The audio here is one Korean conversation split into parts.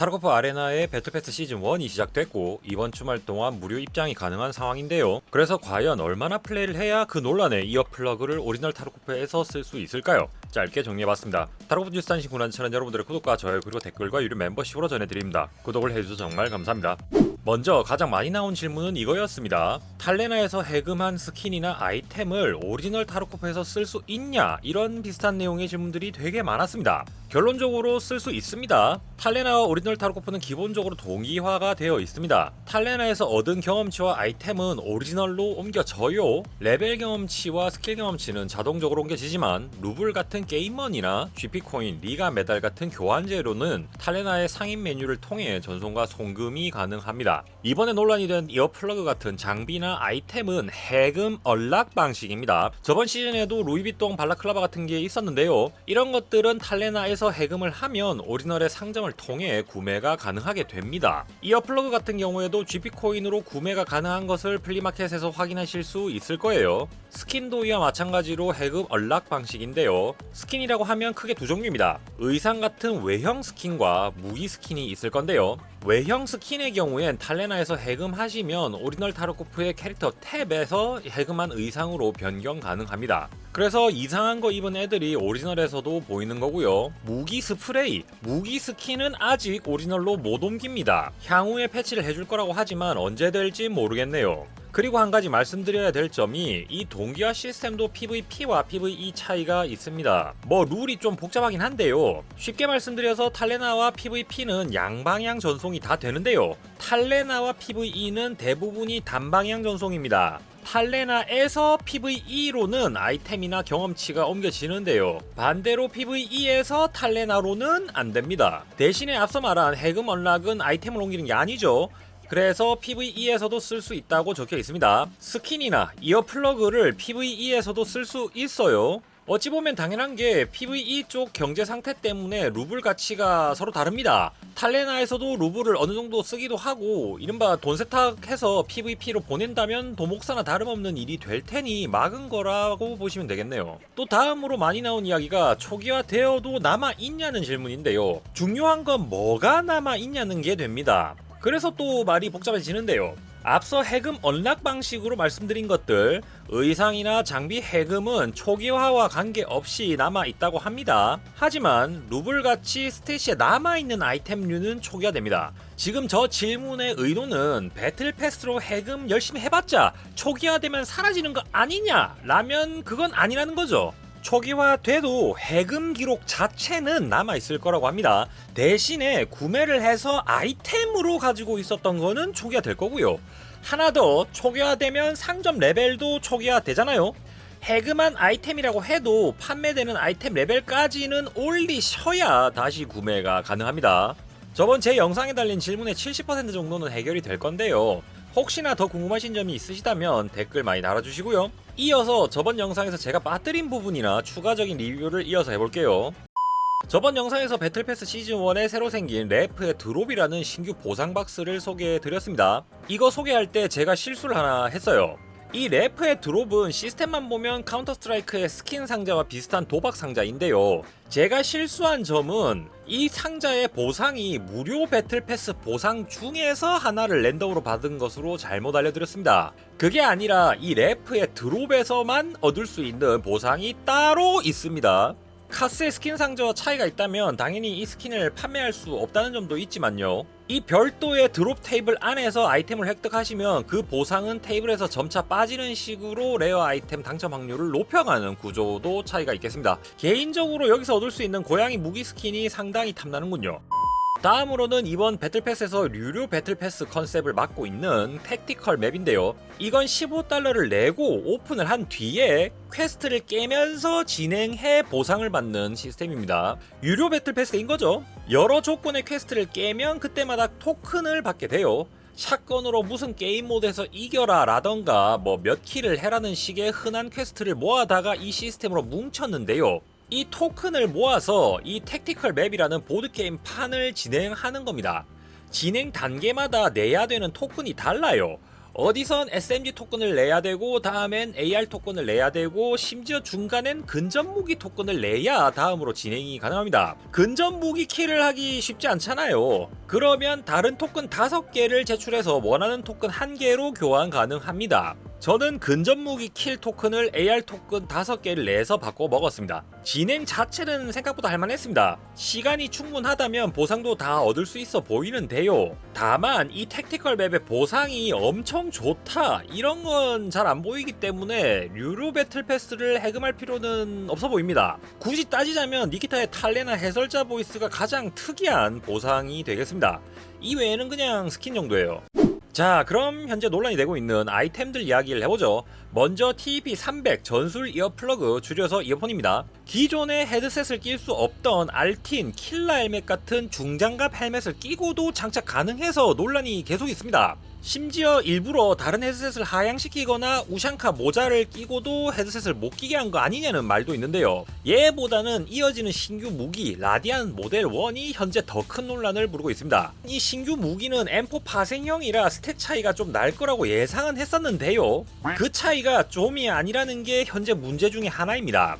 타르코프 아레나의 배틀패스 시즌 1이 시작됐고 이번 주말 동안 무료 입장이 가능한 상황인데요. 그래서 과연 얼마나 플레이를 해야 그 논란의 이어 플러그를 오리지널 타르코프에서 쓸 수 있을까요? 짧게 정리해봤습니다. 타르코프 뉴스 단신 군한처는 여러분들의 구독과 좋아요 그리고 댓글과 유료 멤버십으로 전해드립니다. 구독을 해주셔서 정말 감사합니다. 먼저 가장 많이 나온 질문은 이거였습니다. 탈레나에서 해금한 스킨이나 아이템을 오리지널 타르코프에서 쓸 수 있냐? 이런 비슷한 내용의 질문들이 되게 많았습니다. 결론적으로 쓸 수 있습니다. 탈레나와 오리지널 타르코프는 기본적으로 동기화가 되어 있습니다. 탈레나에서 얻은 경험치와 아이템은 오리지널로 옮겨져요. 레벨 경험치와 스킬 경험치는 자동적으로 옮겨지지만 루블 같은 게임먼이나 GP코인, 리가 메달 같은 교환제로는 탈레나의 상인 메뉴를 통해 전송과 송금이 가능합니다. 이번에 논란이 된 이어 플러그 같은 장비나 아이템은 해금 언락 방식입니다. 저번 시즌에도 루이비통 발라클라바 같은 게 있었는데요. 이런 것들은 탈레나에서 해금을 하면 오리지널의 상점을 통해 구매가 가능하게 됩니다. 이어 플러그 같은 경우에도 GP코인으로 구매가 가능한 것을 플리마켓에서 확인하실 수 있을 거예요. 스킨도 이와 마찬가지로 해금 언락 방식인데요. 스킨이라고 하면 크게 두 종류입니다. 의상 같은 외형 스킨과 무기 스킨이 있을 건데요. 외형 스킨의 경우엔 탈레나에서 해금하시면 오리지널 타르코프의 캐릭터 탭에서 해금한 의상으로 변경 가능합니다. 그래서 이상한 거 입은 애들이 오리지널에서도 보이는 거고요. 무기 스프레이, 무기 스킨은 아직 오리지널로 못 옮깁니다. 향후에 패치를 해줄 거라고 하지만 언제 될지 모르겠네요. 그리고 한 가지 말씀드려야 될 점이 이 동기화 시스템도 PVP와 PVE 차이가 있습니다. 뭐 룰이 좀 복잡하긴 한데요. 쉽게 말씀드려서 탈레나와 PVP는 양방향 전송이 다 되는데요. 탈레나와 PVE는 대부분이 단방향 전송입니다. 탈레나에서 PVE로는 아이템이나 경험치가 옮겨지는데요. 반대로 PVE에서 탈레나로는 안 됩니다. 대신에 앞서 말한 해금 언락은 아이템을 옮기는 게 아니죠. 그래서 PVE에서도 쓸 수 있다고 적혀 있습니다. 스킨이나 이어 플러그를 PVE에서도 쓸 수 있어요. 어찌 보면 당연한 게 PVE 쪽 경제 상태 때문에 루블 가치가 서로 다릅니다. 탈레나에서도 루블을 어느 정도 쓰기도 하고 이른바 돈 세탁해서 PVP로 보낸다면 도목사나 다름없는 일이 될 테니 막은 거라고 보시면 되겠네요. 또 다음으로 많이 나온 이야기가 초기화 되어도 남아 있냐는 질문인데요. 중요한 건 뭐가 남아 있냐는 게 됩니다. 그래서 또 말이 복잡해지는데요. 앞서 해금 언락 방식으로 말씀드린 것들 의상이나 장비 해금은 초기화와 관계없이 남아 있다고 합니다. 하지만 루블같이 스테이시에 남아 있는 아이템류는 초기화됩니다. 지금 저 질문의 의도는 배틀 패스로 해금 열심히 해봤자 초기화되면 사라지는 거 아니냐? 라면 그건 아니라는 거죠. 초기화돼도 해금 기록 자체는 남아있을 거라고 합니다. 대신에 구매를 해서 아이템으로 가지고 있었던 거는 초기화될 거고요. 하나 더 초기화되면 상점 레벨도 초기화되잖아요. 해금한 아이템이라고 해도 판매되는 아이템 레벨까지는 올리셔야 다시 구매가 가능합니다. 저번 제 영상에 달린 질문의 70% 정도는 해결이 될 건데요. 혹시나 더 궁금하신 점이 있으시다면 댓글 많이 달아주시고요. 이어서 저번 영상에서 제가 빠뜨린 부분이나 추가적인 리뷰를 이어서 해볼게요. 저번 영상에서 배틀패스 시즌1에 새로 생긴 래프의 드롭이라는 신규 보상 박스를 소개해드렸습니다. 이거 소개할 때 제가 실수를 하나 했어요. 이 래프의 드롭은 시스템만 보면 카운터 스트라이크의 스킨 상자와 비슷한 도박 상자인데요. 제가 실수한 점은 이 상자의 보상이 무료 배틀 패스 보상 중에서 하나를 랜덤으로 받은 것으로 잘못 알려드렸습니다. 그게 아니라 이 래프의 드롭에서만 얻을 수 있는 보상이 따로 있습니다. 카스의 스킨 상자와 차이가 있다면 당연히 이 스킨을 판매할 수 없다는 점도 있지만요. 이 별도의 드롭 테이블 안에서 아이템을 획득하시면 그 보상은 테이블에서 점차 빠지는 식으로 레어 아이템 당첨 확률을 높여가는 구조도 차이가 있겠습니다. 개인적으로 여기서 얻을 수 있는 고양이 무기 스킨이 상당히 탐나는군요. 다음으로는 이번 배틀패스에서 유료 배틀패스 컨셉을 맡고 있는 택티컬 맵인데요. 이건 15달러를 내고 오픈을 한 뒤에 퀘스트를 깨면서 진행해 보상을 받는 시스템입니다. 유료 배틀패스인 거죠. 여러 조건의 퀘스트를 깨면 그때마다 토큰을 받게 돼요. 샷건으로 무슨 게임 모드에서 이겨라 라던가 뭐 몇 킬을 해라는 식의 흔한 퀘스트를 모아다가 이 시스템으로 뭉쳤는데요. 이 토큰을 모아서 이 택티컬 맵이라는 보드게임 판을 진행하는 겁니다. 진행 단계마다 내야 되는 토큰이 달라요. 어디선 SMG 토큰을 내야 되고 다음엔 AR 토큰을 내야 되고 심지어 중간엔 근접 무기 토큰을 내야 다음으로 진행이 가능합니다. 근접 무기 킬을 하기 쉽지 않잖아요. 그러면 다른 토큰 5개를 제출해서 원하는 토큰 1개로 교환 가능합니다. 저는 근접 무기 킬 토큰을 AR 토큰 5개를 내서 바꿔 먹었습니다. 진행 자체는 생각보다 할만했습니다. 시간이 충분하다면 보상도 다 얻을 수 있어 보이는데요. 다만 이 택티컬 맵의 보상이 엄청 좋다 이런 건 잘 안 보이기 때문에 유료 배틀 패스를 해금할 필요는 없어 보입니다. 굳이 따지자면 니키타의 탈레나 해설자 보이스가 가장 특이한 보상이 되겠습니다. 이 외에는 그냥 스킨 정도예요. 자 그럼 현재 논란이 되고 있는 아이템들 이야기를 해보죠. 먼저 TEP300 전술 이어플러그 줄여서 이어폰입니다. 기존의 헤드셋을 낄 수 없던 알틴, 킬라 헬멧 같은 중장갑 헬멧을 끼고도 장착 가능해서 논란이 계속 있습니다 심지어 일부러 다른 헤드셋을 하향시키거나 우샹카 모자를 끼고도 헤드셋을 못 끼게 한 거 아니냐는 말도 있는데요. 얘보다는 이어지는 신규 무기 라디안 모델 1이 현재 더 큰 논란을 부르고 있습니다. 이 신규 무기는 M4 파생형이라 스탯 차이가 좀 날 거라고 예상은 했었는데요. 그 차이가 좀이 아니라는 게 현재 문제 중에 하나입니다.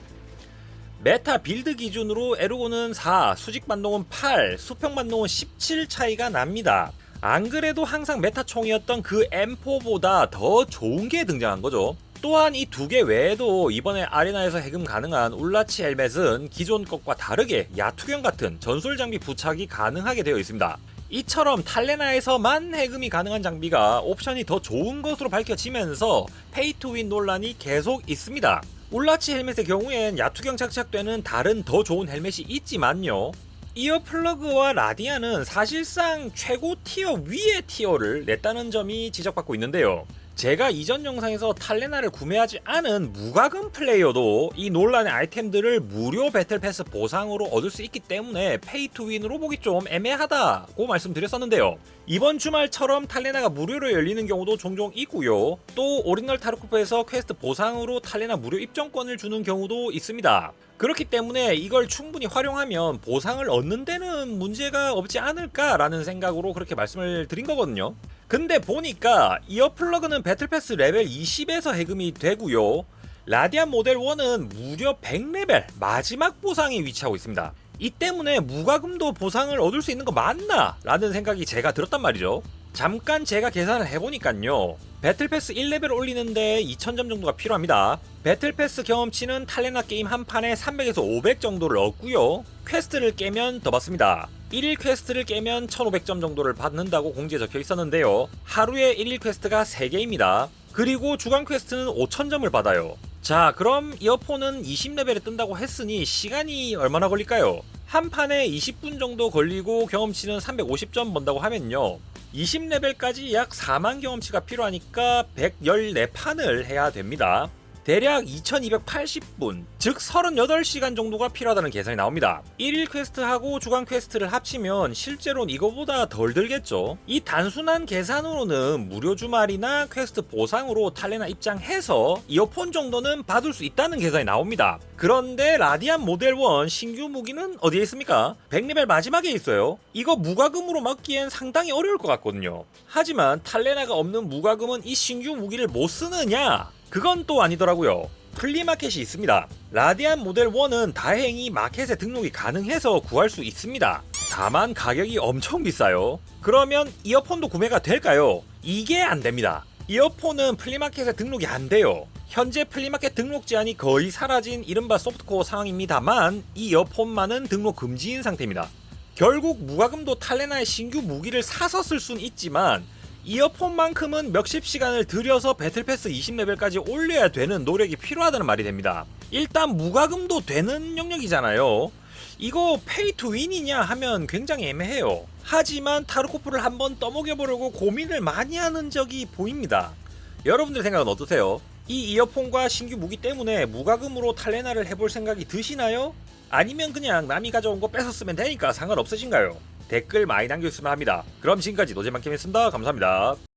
메타 빌드 기준으로 에르고는 4, 수직 반동은 8, 수평 반동은 17 차이가 납니다. 안 그래도 항상 메타총이었던 그 M4보다 더 좋은 게 등장한 거죠. 또한 이 두 개 외에도 이번에 아레나에서 해금 가능한 울라치 헬멧은 기존 것과 다르게 야투경 같은 전술 장비 부착이 가능하게 되어 있습니다. 이처럼 탈레나에서만 해금이 가능한 장비가 옵션이 더 좋은 것으로 밝혀지면서 페이투윈 논란이 계속 있습니다. 울라치 헬멧의 경우엔 야투경 장착되는 다른 더 좋은 헬멧이 있지만요. 이어 플러그와 라디아는 사실상 최고 티어 위의 티어를 냈다는 점이 지적받고 있는데요. 제가 이전 영상에서 탈레나를 구매하지 않은 무과금 플레이어도 이 논란의 아이템들을 무료 배틀 패스 보상으로 얻을 수 있기 때문에 페이 투 윈으로 보기 좀 애매하다고 말씀드렸었는데요. 이번 주말처럼 탈레나가 무료로 열리는 경우도 종종 있고요. 또 오리지널 타르코프에서 퀘스트 보상으로 탈레나 무료 입장권을 주는 경우도 있습니다. 그렇기 때문에 이걸 충분히 활용하면 보상을 얻는 데는 문제가 없지 않을까라는 생각으로 그렇게 말씀을 드린 거거든요. 근데 보니까 이어 플러그는 배틀패스 레벨 20에서 해금이 되고요. 라디안 모델 1은 무려 100레벨 마지막 보상에 위치하고 있습니다. 이 때문에 무과금도 보상을 얻을 수 있는 거 맞나? 라는 생각이 제가 들었단 말이죠. 잠깐 제가 계산을 해보니까요. 배틀패스 1레벨 올리는데 2000점 정도가 필요합니다. 배틀패스 경험치는 탈레나 게임 한 판에 300에서 500 정도를 얻고요. 퀘스트를 깨면 더 받습니다. 1일 퀘스트를 깨면 1500점 정도를 받는다고 공지에 적혀 있었는데요. 하루에 1일 퀘스트가 3개입니다. 그리고 주간 퀘스트는 5000점을 받아요. 자, 그럼 이어폰은 20레벨에 뜬다고 했으니 시간이 얼마나 걸릴까요? 한 판에 20분 정도 걸리고 경험치는 350점 번다고 하면요. 20레벨까지 약 4만 경험치가 필요하니까 114판을 해야 됩니다. 대략 2280분, 즉 38시간 정도가 필요하다는 계산이 나옵니다. 1일 퀘스트하고 주간 퀘스트를 합치면 실제로는 이거보다 덜 들겠죠. 이 단순한 계산으로는 무료 주말이나 퀘스트 보상으로 탈레나 입장해서 이어폰 정도는 받을 수 있다는 계산이 나옵니다. 그런데 라디안 모델 1 신규 무기는 어디에 있습니까? 100레벨 마지막에 있어요. 이거 무과금으로 먹기엔 상당히 어려울 것 같거든요. 하지만 탈레나가 없는 무과금은 이 신규 무기를 못 쓰느냐? 그건 또 아니더라고요. 플리마켓이 있습니다. 라디안 모델 1은 다행히 마켓에 등록이 가능해서 구할 수 있습니다. 다만 가격이 엄청 비싸요. 그러면 이어폰도 구매가 될까요? 이게 안 됩니다. 이어폰은 플리마켓에 등록이 안 돼요. 현재 플리마켓 등록 제한이 거의 사라진 이른바 소프트코어 상황입니다만 이 이어폰만은 등록 금지인 상태입니다. 결국 무과금도 탈레나의 신규 무기를 사서 쓸 수는 있지만 이어폰만큼은 몇십 시간을 들여서 배틀패스 20레벨까지 올려야 되는 노력이 필요하다는 말이 됩니다. 일단 무과금도 되는 영역이잖아요. 이거 페이 투 윈이냐 하면 굉장히 애매해요. 하지만 타르코프를 한번 떠먹여보려고 고민을 많이 하는 적이 보입니다. 여러분들 생각은 어떠세요? 이 이어폰과 신규 무기 때문에 무과금으로 탈레나를 해볼 생각이 드시나요? 아니면 그냥 남이 가져온 거 뺏어 쓰면 되니까 상관없으신가요? 댓글 많이 남겨주시면 합니다. 그럼 지금까지 노제만캠이었습니다. 감사합니다.